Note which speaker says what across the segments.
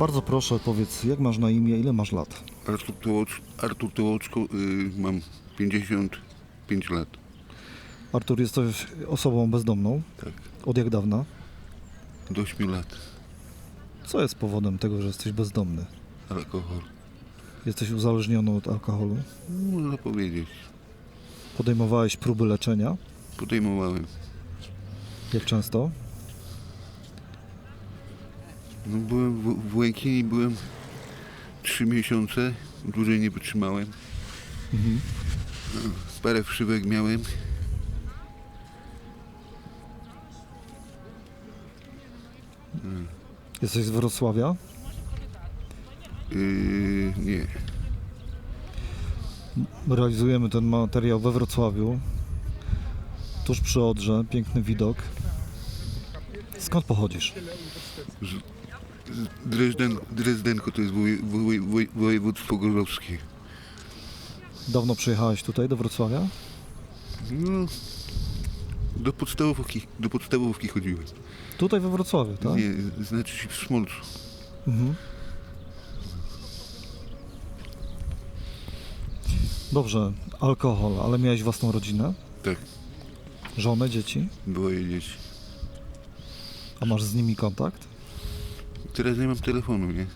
Speaker 1: Bardzo proszę, powiedz, jak masz na imię, ile masz lat?
Speaker 2: Artur, Tołocz, Artur Tołoczko, y, mam 55 lat.
Speaker 1: Artur, jesteś osobą bezdomną.
Speaker 2: Tak.
Speaker 1: Od jak dawna?
Speaker 2: Do 8 lat.
Speaker 1: Co jest powodem tego, że jesteś bezdomny?
Speaker 2: Alkohol.
Speaker 1: Jesteś uzależniony od alkoholu?
Speaker 2: Można powiedzieć.
Speaker 1: Podejmowałeś próby leczenia?
Speaker 2: Podejmowałem.
Speaker 1: Jak często?
Speaker 2: No, byłem w, w Łękinie, byłem 3 miesiące. Dłużej nie wytrzymałem.
Speaker 1: Mhm.
Speaker 2: Parę wszywek miałem.
Speaker 1: Jesteś z Wrocławia?
Speaker 2: Yy, nie.
Speaker 1: Realizujemy ten materiał we Wrocławiu. Tuż przy Odrze, piękny widok. Skąd pochodzisz?
Speaker 2: Dresden, Drezdenko to jest woje, woje, woje, województwo gorzowskie.
Speaker 1: Dawno przyjechałeś tutaj do Wrocławia?
Speaker 2: No, do podstawówki, do podstawówki chodziłem.
Speaker 1: Tutaj we Wrocławiu, tak?
Speaker 2: Nie, znaczy się w Smolcu.
Speaker 1: Mhm. Dobrze, alkohol, ale miałeś własną rodzinę?
Speaker 2: Tak,
Speaker 1: Żonę, dzieci?
Speaker 2: dwoje dzieci.
Speaker 1: A masz z nimi kontakt?
Speaker 2: Teraz nie mam telefonu, nie?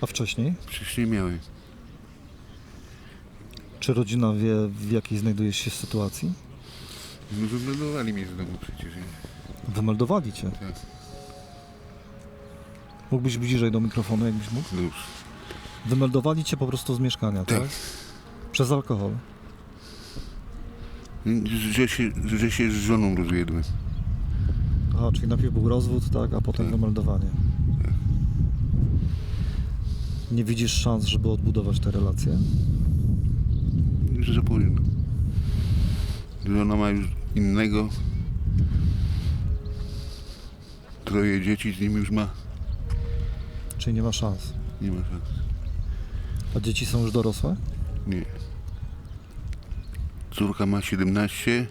Speaker 1: A wcześniej?
Speaker 2: Wcześniej miałem.
Speaker 1: Czy rodzina wie, w jakiej znajdujesz się sytuacji?
Speaker 2: No wymeldowali mnie z domu przecież. nie?
Speaker 1: Wymeldowali cię.
Speaker 2: Tak.
Speaker 1: Mógłbyś bliżej do mikrofonu, jakbyś mógł?
Speaker 2: No już.
Speaker 1: Wymeldowali cię po prostu z mieszkania, tak?
Speaker 2: Tak.
Speaker 1: Przez alkohol.
Speaker 2: Że się, że się z żoną rozwiedłem.
Speaker 1: Aha, czyli najpierw był rozwód, tak, a potem
Speaker 2: Tak.
Speaker 1: wymeldowanie. Nie widzisz szans, żeby odbudować te relacje?
Speaker 2: Że za późno. Żona ma już innego. Troje dzieci z nim już ma.
Speaker 1: Czyli nie ma szans.
Speaker 2: Nie ma szans.
Speaker 1: A dzieci są już dorosłe?
Speaker 2: Nie. Córka ma 17,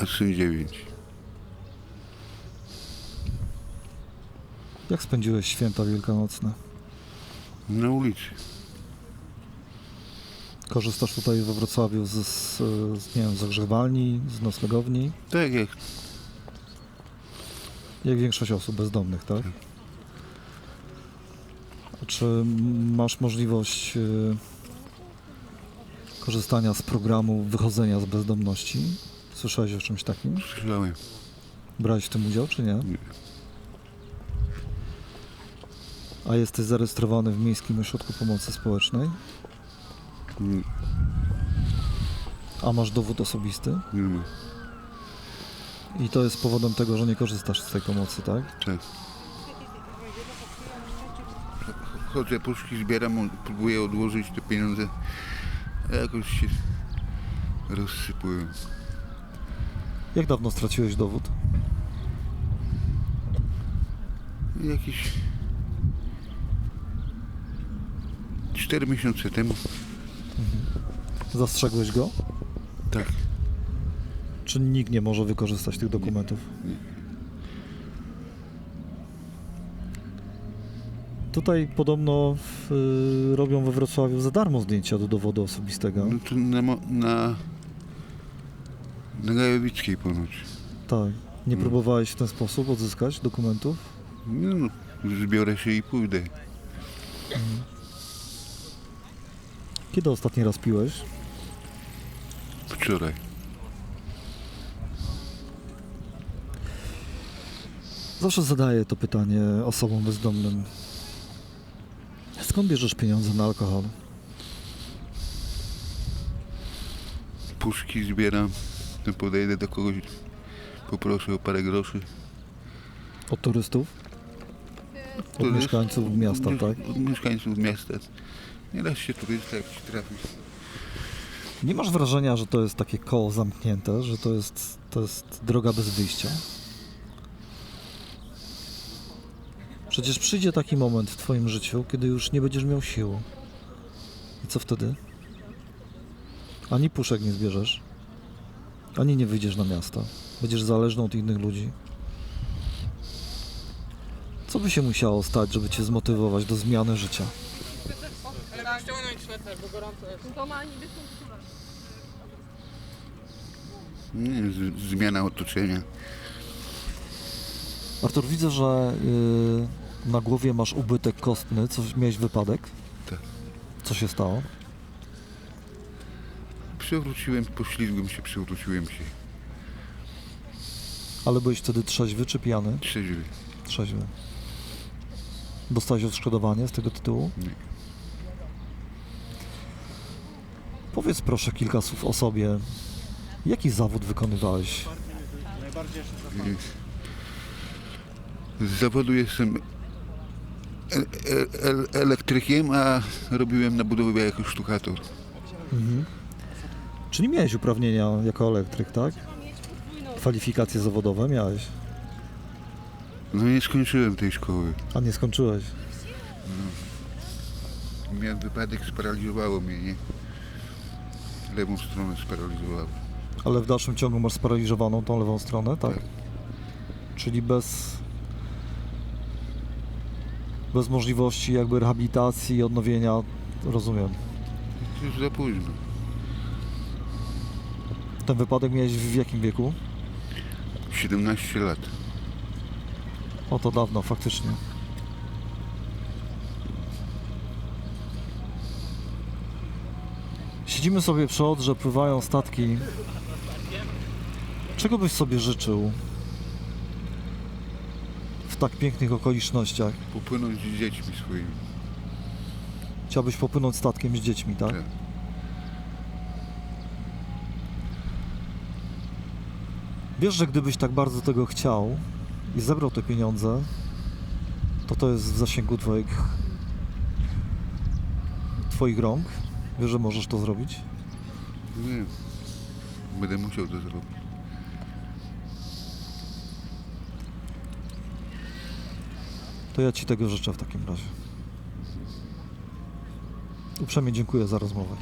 Speaker 2: a syn 9.
Speaker 1: Jak spędziłeś święta wielkanocne?
Speaker 2: Na ulicy.
Speaker 1: Korzystasz tutaj we Wrocławiu z, z, z nie wiem, z ogrzewalni, z noclegowni?
Speaker 2: Tak jak
Speaker 1: Jak większość osób bezdomnych, tak? A Czy masz możliwość y, korzystania z programu wychodzenia z bezdomności? Słyszałeś o czymś takim?
Speaker 2: słyszałem.
Speaker 1: Brałeś w tym udział, czy nie?
Speaker 2: Nie.
Speaker 1: A jesteś zarejestrowany w Miejskim Ośrodku Pomocy Społecznej?
Speaker 2: Nie,
Speaker 1: A masz dowód osobisty?
Speaker 2: nie ma.
Speaker 1: I to jest powodem tego, że nie korzystasz z tej pomocy, tak?
Speaker 2: Tak. Chodzę, puszki zbieram, próbuję odłożyć te pieniądze, a jakoś się rozsypują.
Speaker 1: Jak dawno straciłeś dowód?
Speaker 2: Jakieś 4 miesiące temu.
Speaker 1: Zastrzegłeś go?
Speaker 2: Tak.
Speaker 1: Czy nikt nie może wykorzystać tych dokumentów?
Speaker 2: Nie.
Speaker 1: Tutaj podobno w, y, robią we Wrocławiu za darmo zdjęcia do dowodu osobistego.
Speaker 2: No to na, na, na Gajowickiej ponoć.
Speaker 1: Tak. Nie
Speaker 2: Mm.
Speaker 1: próbowałeś w ten sposób odzyskać dokumentów?
Speaker 2: No, no, zbiorę się i pójdę.
Speaker 1: Kiedy ostatni raz piłeś?
Speaker 2: Wczoraj.
Speaker 1: Zawsze zadaję to pytanie osobom bezdomnym. Skąd bierzesz pieniądze na alkohol?
Speaker 2: Puszki zbieram, to podejdę do kogoś, poproszę o parę groszy.
Speaker 1: Od turystów? Od mieszkańców miasta, tak?
Speaker 2: Od mieszkańców miasta. Nieraz się turysta jakiś trafi.
Speaker 1: Nie masz wrażenia, że to jest takie koło zamknięte, że to jest, to jest droga bez wyjścia? Przecież przyjdzie taki moment w Twoim życiu, kiedy już nie będziesz miał sił. I co wtedy? Ani puszek nie zbierzesz, ani nie wyjdziesz na miasto. Będziesz zależny od innych ludzi. Co by się musiało stać, żeby cię zmotywować do zmiany życia?
Speaker 3: Bo gorąco jest.
Speaker 4: To ma niebieską koszulę.
Speaker 2: Nie, z, zmiana otoczenia.
Speaker 1: Artur, widzę, że y, na głowie masz ubytek kostny. Coś miałeś wypadek?
Speaker 2: Tak.
Speaker 1: Co się stało?
Speaker 2: Przewróciłem, poślizgłem się, przewróciłem się.
Speaker 1: Ale byłeś wtedy trzeźwy czy pijany?
Speaker 2: Trzeźwy.
Speaker 1: Trzeźwy. Dostałeś odszkodowanie z tego tytułu?
Speaker 2: Nie.
Speaker 1: Powiedz proszę kilka słów o sobie. Jaki zawód wykonywałeś?
Speaker 2: Z zawodu jestem elektrykiem, a robiłem na budowie jako sztukator.
Speaker 1: Mhm. Czyli miałeś uprawnienia jako elektryk, tak? Kwalifikacje zawodowe miałeś,
Speaker 2: No nie skończyłem tej szkoły.
Speaker 1: a nie skończyłeś.
Speaker 2: Miałem wypadek, sparaliżowało mnie, nie? Lewą stronę sparaliżowało.
Speaker 1: Ale w dalszym ciągu masz sparaliżowaną tą lewą stronę, tak?
Speaker 2: Tak.
Speaker 1: Czyli bez bez możliwości jakby rehabilitacji i odnowienia, rozumiem.
Speaker 2: Już za późno.
Speaker 1: Ten wypadek miałeś w jakim wieku?
Speaker 2: 17 lat.
Speaker 1: O to dawno, faktycznie. Siedzimy sobie przy Odrze, pływają statki. Czego byś sobie życzył w tak pięknych okolicznościach?
Speaker 2: Popłynąć z dziećmi swoimi.
Speaker 1: Chciałbyś popłynąć statkiem z dziećmi, tak?
Speaker 2: Tak.
Speaker 1: Wiesz, że gdybyś tak bardzo tego chciał i zebrał te pieniądze, to to jest w zasięgu twoich, twoich rąk. Wiesz, że możesz to zrobić?
Speaker 2: Nie. Będę musiał to zrobić.
Speaker 1: To ja Ci tego życzę w takim razie. Uprzejmie dziękuję za rozmowę.